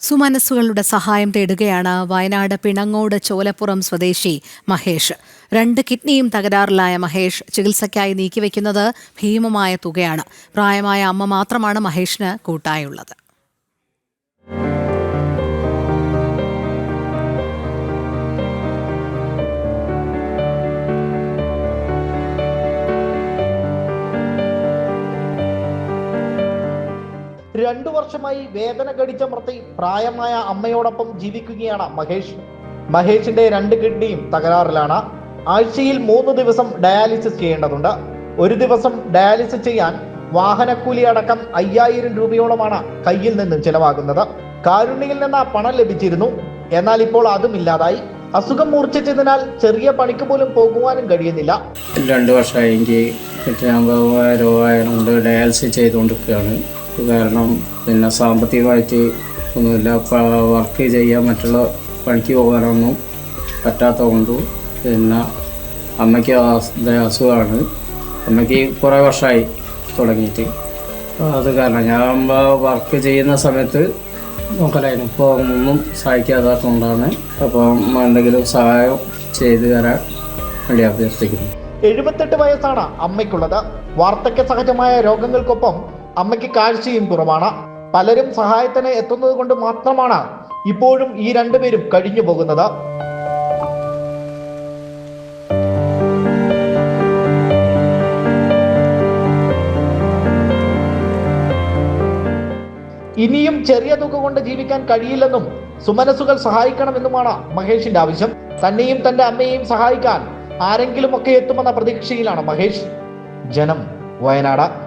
സുമനസ്സുകളുടെ സഹായം തേടുകയാണ് വയനാട് പിണങ്ങോട് ചോലപ്പുറം സ്വദേശി മഹേഷ്. രണ്ട് കിഡ്നിയും തകരാറിലായ മഹേഷ് ചികിത്സയ്ക്കായി നീക്കിവെക്കുന്നത് ഭീമമായ തുകയാണ്. പ്രായമായ അമ്മ മാത്രമാണ് മഹേഷിന് കൂട്ടായുള്ളത്. രണ്ടു വർഷമായി വേദന കടിച്ചമർത്തി പ്രായമായ അമ്മയോടൊപ്പം ജീവിക്കുകയാണ് മഹേഷ്. മഹേഷിന്റെ രണ്ട് കിഡ്നിയും തകരാറിലാണ്. ആഴ്ചയിൽ മൂന്ന് ദിവസം ഡയാലിസിസ് ചെയ്യേണ്ടതുണ്ട്. ഒരു ദിവസം ഡയാലിസിസ് ചെയ്യാൻ വാഹനക്കൂലി അടക്കം അയ്യായിരം രൂപയോളമാണ് കയ്യിൽ നിന്നും ചിലവാകുന്നത്. കാരുണ്യയിൽ നിന്ന് പണം ലഭിച്ചിരുന്നു. എന്നാൽ ഇപ്പോൾ അതും ഇല്ലാതായി. അസുഖം മൂർച്ഛിച്ചതിനാൽ ചെറിയ പണിക്ക് പോലും പോകുവാനും കഴിയുന്നില്ല. രണ്ട് വർഷമായി ഡയാലിസിസ് ചെയ്തുകൊണ്ടിരിക്കുകയാണ്. കാരണം പിന്നെ സാമ്പത്തികമായിട്ട് ഒന്നുമില്ല. വർക്ക് ചെയ്യാൻ മറ്റുള്ള പണിക്ക് പോകാനൊന്നും പറ്റാത്തതുകൊണ്ട് പിന്നെ അമ്മയ്ക്ക് അസുഖമാണ്. അമ്മയ്ക്ക് കുറേ വർഷമായി തുടങ്ങിയിട്ട്. അത് കാരണം ഞാൻ വർക്ക് ചെയ്യുന്ന സമയത്ത് നോക്കലായിരുന്നു. ഇപ്പോൾ ഒന്നും സഹായിക്കാത്തതുകൊണ്ടാണ് അപ്പോൾ എന്തെങ്കിലും സഹായം ചെയ്തു തരാൻ വേണ്ടി അഭ്യർത്ഥിക്കുന്നു. എഴുപത്തെട്ട് വയസ്സാണ് അമ്മയ്ക്കുള്ളത്. വാർദ്ധക്യ സഹജമായ രോഗങ്ങൾക്കൊപ്പം അമ്മയ്ക്ക് കാഴ്ചയും കുറവാണ്. പലരും സഹായത്തിന് എത്തുന്നത് കൊണ്ട് മാത്രമാണ് ഇപ്പോഴും ഈ രണ്ടുപേരും കഴിഞ്ഞു പോകുന്നത്. ഇനിയും ചെറിയ തുക കൊണ്ട് ജീവിക്കാൻ കഴിയില്ലെന്നും സുമനസുകൾ സഹായിക്കണമെന്നുമാണ് മഹേഷിന്റെ ആവശ്യം. തന്നെയും തന്റെ അമ്മയെയും സഹായിക്കാൻ ആരെങ്കിലും ഒക്കെ എത്തുമെന്ന പ്രതീക്ഷയിലാണ് മഹേഷ്. ജനം വയനാട്.